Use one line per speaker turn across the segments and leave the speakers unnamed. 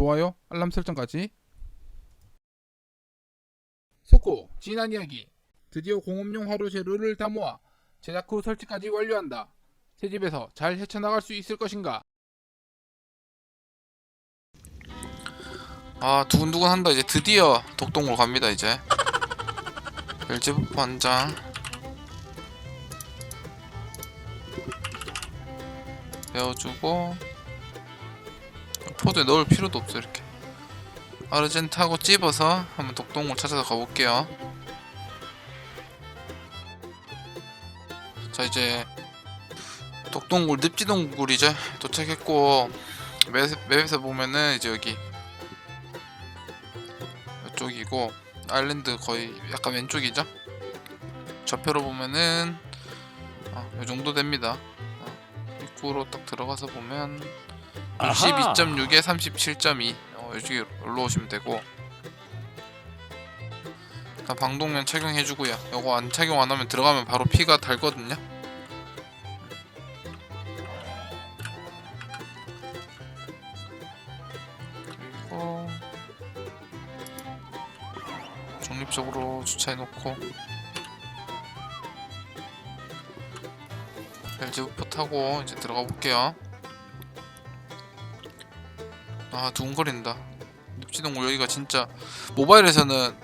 좋아요, 알람 설정까지. 속고 지난 이야기 드디어 공업용 화로 재료를 다 모아 제작 후 설치까지 완료한다. 새 집에서 잘 헤쳐나갈 수 있을 것인가?
아 두근두근한다 이제 드디어 독동으로 갑니다 이제 벨제부프 한장 배워주고 포드에 넣을 필요도 없어 이렇게. 아르젠트하고 찝어서 한번 독동을 찾아서 가볼게요. 자 이제 독동굴 늪지동굴 이제 도착했고 맵, 맵에서 보면은 이제 여기 이쪽이고 아일랜드 거의 약간 왼쪽이죠? 좌표로 보면은 아, 이 정도 됩니다. 어, 입구로 딱 들어가서 보면 62.6에 37.2 어, 이쪽에 올라오시면 되고. 일단 방독면 착용해주고요. 요거 안 착용 안 하면 들어가면 바로 피가 달거든요. 그리고 중립적으로 주차해놓고 벨즈부터 타고 이제 들어가 볼게요. 아 두근거린다. 늪지동 여기가 진짜 모바일에서는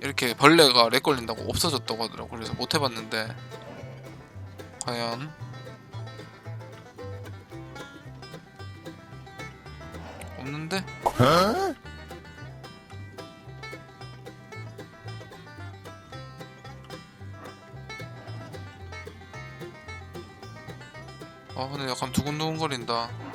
이렇게 벌레가 렉 걸린다고 없어졌다고 하더라고. 그래서 못 해봤는데 과연 없는데? 아 근데 약간 두근두근거린다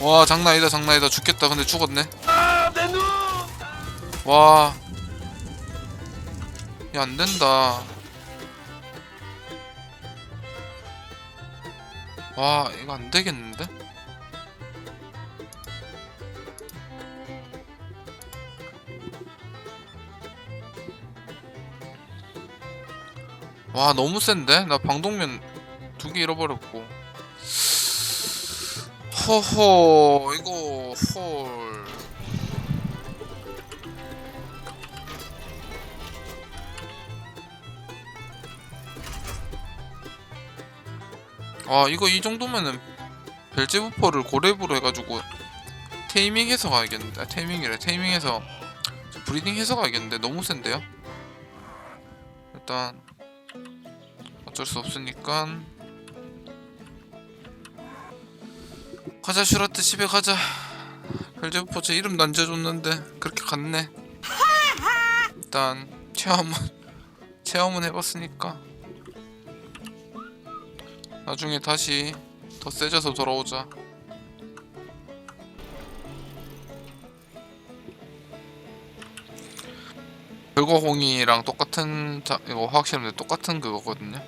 와 장난 아니다 장난 아니다 죽겠다 근데 죽었네 와. 야 안 된다 와 이거 안 되겠는데? 와 너무 센데? 나 방독면 두 개 잃어버렸고 허허 이거 헐 아 이거 이 정도면은 벨제부퍼를 고렙으로 해가지고 테이밍해서 가야겠는데 아, 테이밍이래 테이밍해서 브리딩해서 가야겠는데 너무 센데요? 일단 어쩔 수 없으니까 가자 슈라트 집에 가자 이름도 안 지어줬는데 그렇게 갔네 일단 체험은 체험은 해봤으니까 나중에 다시 더 세져서 돌아오자. 별거홍이랑 똑같은 자, 이거 화학 실험대 똑같은 그거거든요.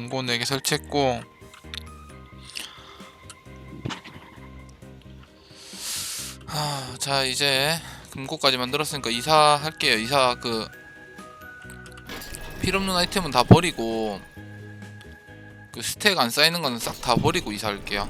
금고 4개 설치했고. 하, 자 이제 금고까지 만들었으니까 이사할게요. 이사 그 필요없는 아이템은 다 버리고 그 스택 안 쌓이는 거는 싹 다 버리고 이사할게요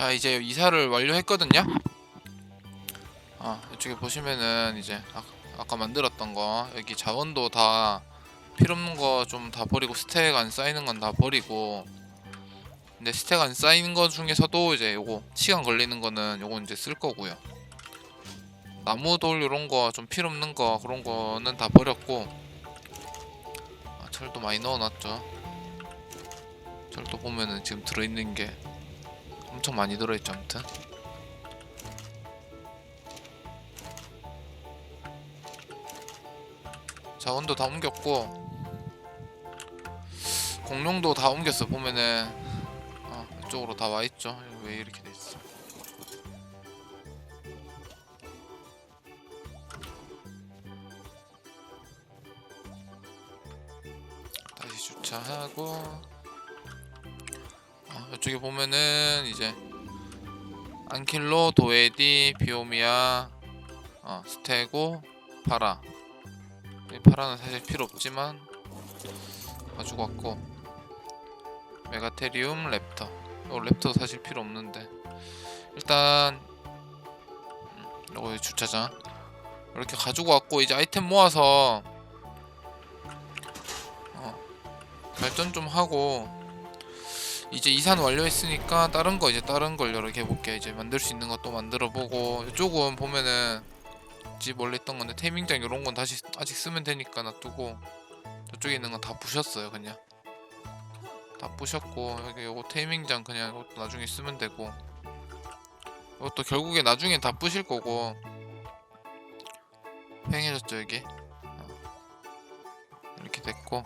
자 이제 이사를 완료했거든요. 아 이쪽에 보시면은 이제 아, 아까 만들었던 거 여기 자원도 다 필요 없는 거 좀 다 버리고 스택 안 쌓이는 건 다 버리고 근데 스택 안 쌓이는 거 중에서도 이제 요거 시간 걸리는 거는 요거 이제 쓸 거고요. 나무 돌 요런 거 좀 필요 없는 거 그런 거는 다 버렸고 아, 철도 많이 넣어놨죠. 철도 보면은 지금 들어있는 게 엄청 많이 들어있죠 아무튼. 자원도 다 옮겼고. 공룡도 다 옮겼어 보면은. 어, 이쪽으로 다 와있죠. 왜 이렇게 돼있어. 다시 주차하고. 어, 이쪽에 보면은 이제 안킬로, 도에디, 비오미아, 어, 스테고, 파라. 이 파라는 사실 필요 없지만 가지고 왔고 메가테리움, 랩터. 어, 랩터 사실 필요 없는데 일단 음, 요거 주차장 이렇게 가지고 왔고 이제 아이템 모아서 어, 발전 좀 하고 이제 이산 완료했으니까 다른 거 이제 다른 걸 여러 개 해볼게요. 이제 만들 수 있는 것도 만들어 보고 이쪽은 보면은 집 원래 있던 건데 테이밍장 이런 건 다시 아직 쓰면 되니까 놔두고 저쪽에 있는 건 다 부셨어요 그냥 다 부셨고 여기 요거 테이밍장 그냥 이것도 나중에 쓰면 되고 이것도 결국에 나중에 다 부실 거고 횡해졌죠 여기 어. 이렇게 됐고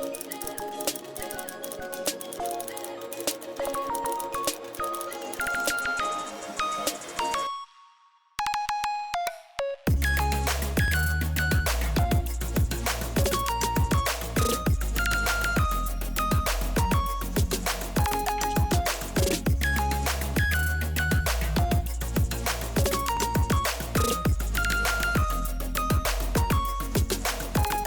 Thank you.